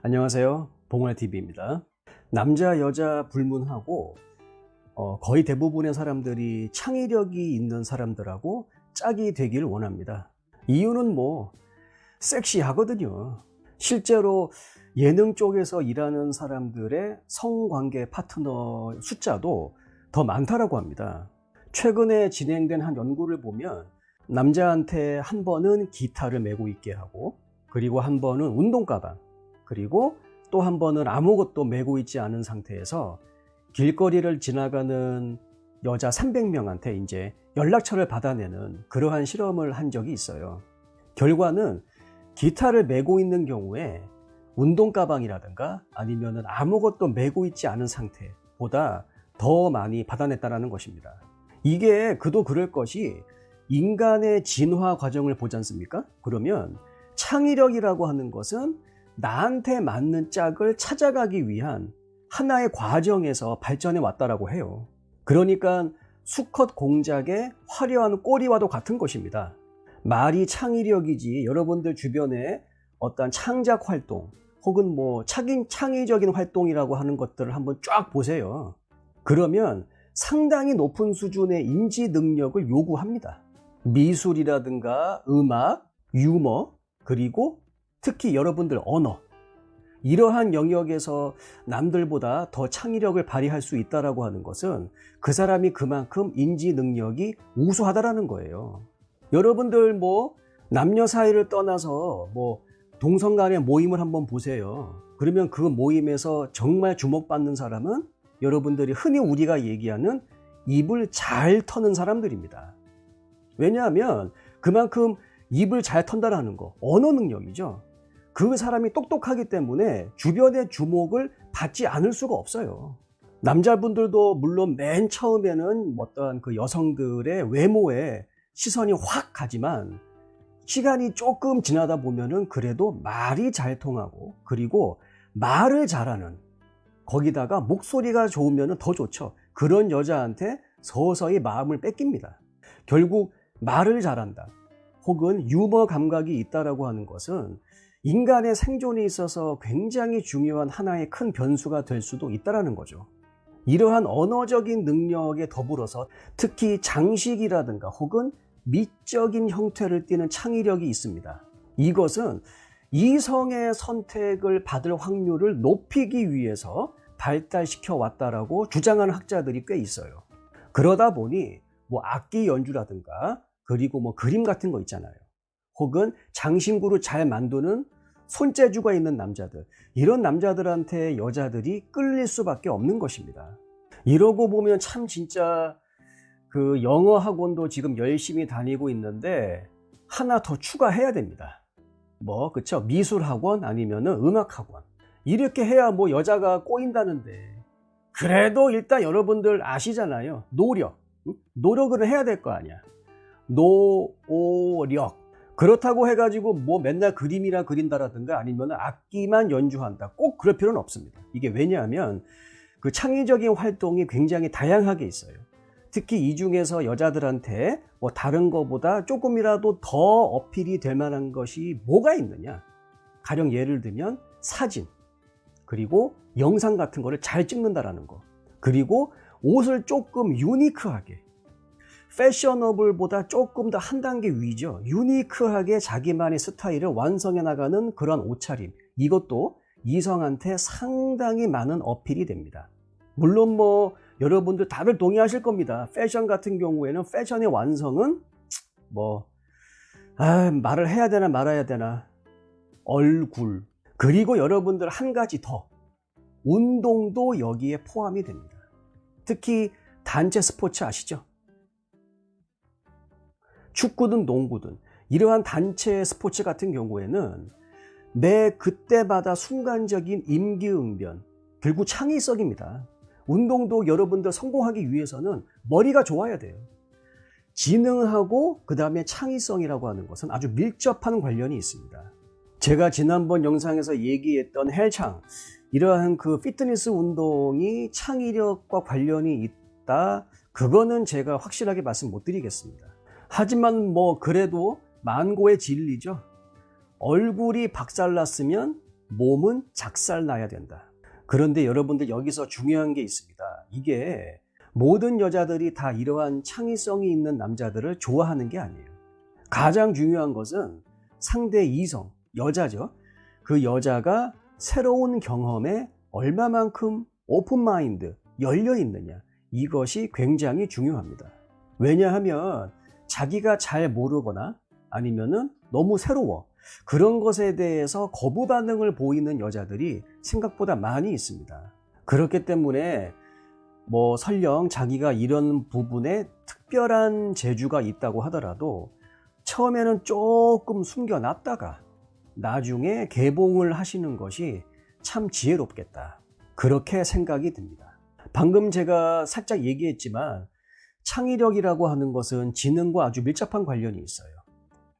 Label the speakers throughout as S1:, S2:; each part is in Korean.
S1: 안녕하세요. 봉알TV입니다. 남자, 여자 불문하고 어, 거의 대부분의 사람들이 창의력이 있는 사람들하고 짝이 되길 원합니다. 이유는 뭐 섹시하거든요. 실제로 예능 쪽에서 일하는 사람들의 성관계 파트너 숫자도 더 많다라고 합니다. 최근에 진행된 한 연구를 보면 남자한테 한 번은 기타를 메고 있게 하고 그리고 한 번은 운동 가방 그리고 또 한 번은 아무것도 메고 있지 않은 상태에서 길거리를 지나가는 여자 300명한테 이제 연락처를 받아내는 그러한 실험을 한 적이 있어요. 결과는 기타를 메고 있는 경우에 운동 가방이라든가 아니면은 아무것도 메고 있지 않은 상태보다 더 많이 받아냈다라는 것입니다. 이게 그도 그럴 것이 인간의 진화 과정을 보지 않습니까? 그러면 창의력이라고 하는 것은 나한테 맞는 짝을 찾아가기 위한 하나의 과정에서 발전해 왔다라고 해요. 그러니까 수컷 공작의 화려한 꼬리와도 같은 것입니다. 말이 창의력이지 여러분들 주변에 어떤 창작 활동 혹은 뭐 창의, 창의적인 활동이라고 하는 것들을 한번 쫙 보세요. 그러면 상당히 높은 수준의 인지 능력을 요구합니다. 미술이라든가 음악, 유머, 그리고 특히 여러분들 언어. 이러한 영역에서 남들보다 더 창의력을 발휘할 수 있다라고 하는 것은 그 사람이 그만큼 인지 능력이 우수하다라는 거예요. 여러분들 뭐 남녀 사이를 떠나서 뭐 동성 간의 모임을 한번 보세요. 그러면 그 모임에서 정말 주목받는 사람은 여러분들이 흔히 우리가 얘기하는 입을 잘 터는 사람들입니다. 왜냐하면 그만큼 입을 잘 턴다라는 거, 언어 능력이죠. 그 사람이 똑똑하기 때문에 주변의 주목을 받지 않을 수가 없어요. 남자분들도 물론 맨 처음에는 어떠한 그 여성들의 외모에 시선이 확 가지만 시간이 조금 지나다 보면은 그래도 말이 잘 통하고 그리고 말을 잘하는 거기다가 목소리가 좋으면 더 좋죠. 그런 여자한테 서서히 마음을 뺏깁니다. 결국 말을 잘한다. 혹은 유머 감각이 있다라고 하는 것은 인간의 생존에 있어서 굉장히 중요한 하나의 큰 변수가 될 수도 있다라는 거죠. 이러한 언어적인 능력에 더불어서 특히 장식이라든가 혹은 미적인 형태를 띠는 창의력이 있습니다. 이것은 이성의 선택을 받을 확률을 높이기 위해서 발달시켜 왔다라고 주장하는 학자들이 꽤 있어요. 그러다 보니 뭐 악기 연주라든가 그리고 뭐 그림 같은 거 있잖아요. 혹은 장신구를 잘 만드는 손재주가 있는 남자들. 이런 남자들한테 여자들이 끌릴 수밖에 없는 것입니다. 이러고 보면 참 진짜 그 영어 학원도 지금 열심히 다니고 있는데 하나 더 추가해야 됩니다. 뭐 그쵸? 미술 학원 아니면은 음악 학원. 이렇게 해야 뭐 여자가 꼬인다는데. 그래도 일단 여러분들 아시잖아요. 노력. 응? 노력을 해야 될 거 아니야. 노오력 그렇다고 해가지고 뭐 맨날 그림이나 그린다라든가 아니면 악기만 연주한다. 꼭 그럴 필요는 없습니다. 이게 왜냐하면 그 창의적인 활동이 굉장히 다양하게 있어요. 특히 이 중에서 여자들한테 뭐 다른 거보다 조금이라도 더 어필이 될 만한 것이 뭐가 있느냐. 가령 예를 들면 사진, 그리고 영상 같은 거를 잘 찍는다라는 거. 그리고 옷을 조금 유니크하게 패셔너블보다 조금 더 한 단계 위죠. 유니크하게 자기만의 스타일을 완성해 나가는 그런 옷차림. 이것도 이성한테 상당히 많은 어필이 됩니다. 물론 뭐 여러분들 다들 동의하실 겁니다. 패션 같은 경우에는 패션의 완성은 뭐 아, 말을 해야 되나 말아야 되나 얼굴 그리고 여러분들 한 가지 더 운동도 여기에 포함이 됩니다. 특히 단체 스포츠 아시죠? 축구든 농구든 이러한 단체 스포츠 같은 경우에는 매 그때마다 순간적인 임기응변 결국 창의성입니다. 운동도 여러분들 성공하기 위해서는 머리가 좋아야 돼요. 지능하고 그 다음에 창의성이라고 하는 것은 아주 밀접한 관련이 있습니다. 제가 지난번 영상에서 얘기했던 헬창 이러한 그 피트니스 운동이 창의력과 관련이 있다. 그거는 제가 확실하게 말씀 못 드리겠습니다. 하지만 뭐 그래도 만고의 진리죠. 얼굴이 박살났으면 몸은 작살 나야 된다. 그런데 여러분들 여기서 중요한 게 있습니다. 이게 모든 여자들이 다 이러한 창의성이 있는 남자들을 좋아하는 게 아니에요. 가장 중요한 것은 상대 이성, 여자죠. 그 여자가 새로운 경험에 얼마만큼 오픈 마인드, 열려 있느냐. 이것이 굉장히 중요합니다. 왜냐하면 자기가 잘 모르거나 아니면은 너무 새로워. 그런 것에 대해서 거부 반응을 보이는 여자들이 생각보다 많이 있습니다. 그렇기 때문에 뭐 설령 자기가 이런 부분에 특별한 재주가 있다고 하더라도 처음에는 조금 숨겨놨다가 나중에 개봉을 하시는 것이 참 지혜롭겠다. 그렇게 생각이 듭니다. 방금 제가 살짝 얘기했지만 창의력이라고 하는 것은 지능과 아주 밀접한 관련이 있어요.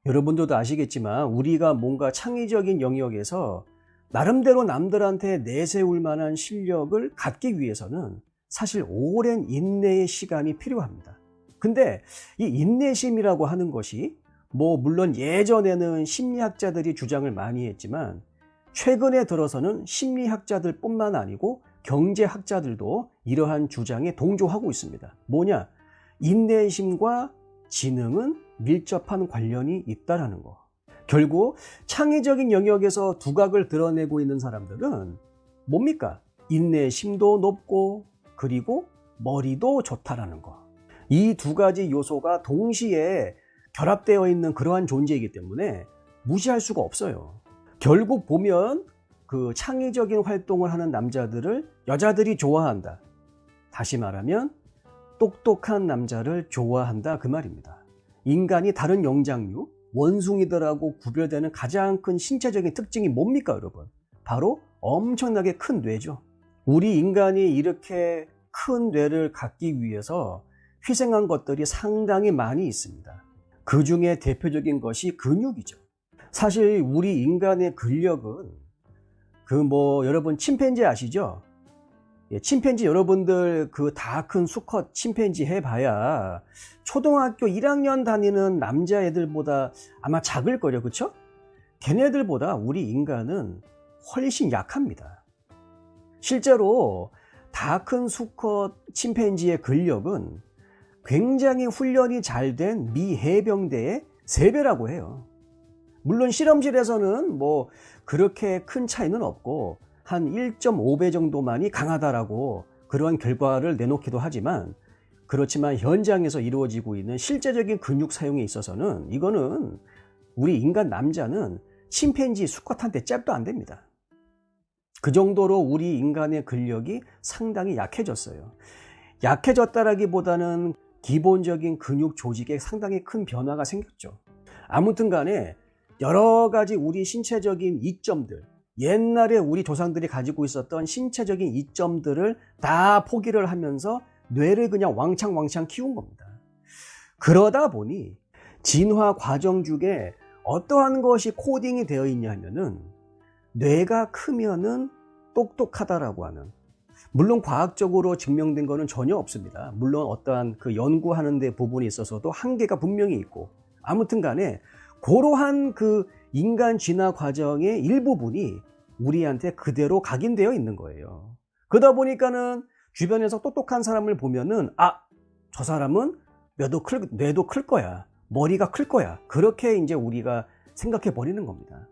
S1: 여러분들도 아시겠지만 우리가 뭔가 창의적인 영역에서 나름대로 남들한테 내세울 만한 실력을 갖기 위해서는 사실 오랜 인내의 시간이 필요합니다. 근데 이 인내심이라고 하는 것이 뭐 물론 예전에는 심리학자들이 주장을 많이 했지만 최근에 들어서는 심리학자들 뿐만 아니고 경제학자들도 이러한 주장에 동조하고 있습니다. 뭐냐? 인내심과 지능은 밀접한 관련이 있다라는 거. 결국 창의적인 영역에서 두각을 드러내고 있는 사람들은 뭡니까? 인내심도 높고 그리고 머리도 좋다라는 거. 이 두 가지 요소가 동시에 결합되어 있는 그러한 존재이기 때문에 무시할 수가 없어요. 결국 보면 그 창의적인 활동을 하는 남자들을 여자들이 좋아한다. 다시 말하면 똑똑한 남자를 좋아한다 그 말입니다. 인간이 다른 영장류, 원숭이들하고 구별되는 가장 큰 신체적인 특징이 뭡니까 여러분? 바로 엄청나게 큰 뇌죠. 우리 인간이 이렇게 큰 뇌를 갖기 위해서 희생한 것들이 상당히 많이 있습니다. 그 중에 대표적인 것이 근육이죠. 사실 우리 인간의 근력은 그 뭐 여러분 침팬지 아시죠? 예, 침팬지 여러분들 그 다 큰 수컷 침팬지 해봐야 초등학교 1학년 다니는 남자애들보다 아마 작을 거요, 그쵸? 걔네들보다 우리 인간은 훨씬 약합니다. 실제로 다 큰 수컷 침팬지의 근력은 굉장히 훈련이 잘 된 미 해병대의 3배라고 해요. 물론 실험실에서는 뭐 그렇게 큰 차이는 없고 한 1.5배 정도만이 강하다라고 그러한 결과를 내놓기도 하지만 그렇지만 현장에서 이루어지고 있는 실제적인 근육 사용에 있어서는 이거는 우리 인간 남자는 침팬지 수컷한테 잽도 안 됩니다. 그 정도로 우리 인간의 근력이 상당히 약해졌어요. 약해졌다라기보다는 기본적인 근육 조직에 상당히 큰 변화가 생겼죠. 아무튼 간에 여러 가지 우리 신체적인 이점들, 옛날에 우리 조상들이 가지고 있었던 신체적인 이점들을 다 포기를 하면서 뇌를 그냥 왕창왕창 키운 겁니다. 그러다 보니 진화 과정 중에 어떠한 것이 코딩이 되어 있냐 하면은 뇌가 크면은 똑똑하다라고 하는 물론 과학적으로 증명된 것은 전혀 없습니다. 물론 어떠한 그 연구하는 데 부분에 있어서도 한계가 분명히 있고 아무튼 간에 그러한 그 인간 진화 과정의 일부분이 우리한테 그대로 각인되어 있는 거예요. 그러다 보니까는 주변에서 똑똑한 사람을 보면은 아, 저 사람은 뇌도 클, 뇌도 클 거야. 머리가 클 거야. 그렇게 이제 우리가 생각해 버리는 겁니다.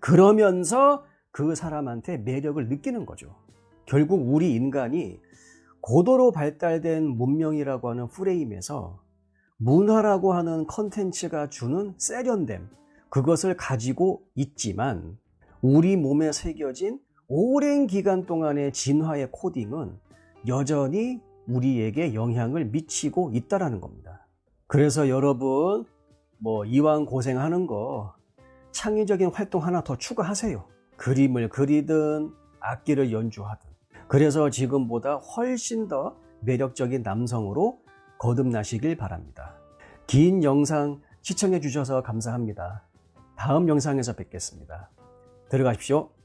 S1: 그러면서 그 사람한테 매력을 느끼는 거죠. 결국 우리 인간이 고도로 발달된 문명이라고 하는 프레임에서 문화라고 하는 컨텐츠가 주는 세련됨, 그것을 가지고 있지만 우리 몸에 새겨진 오랜 기간 동안의 진화의 코딩은 여전히 우리에게 영향을 미치고 있다라는 겁니다. 그래서 여러분, 뭐 이왕 고생하는 거 창의적인 활동 하나 더 추가하세요. 그림을 그리든 악기를 연주하든. 그래서 지금보다 훨씬 더 매력적인 남성으로 거듭나시길 바랍니다. 긴 영상 시청해 주셔서 감사합니다. 다음 영상에서 뵙겠습니다. 들어가십시오.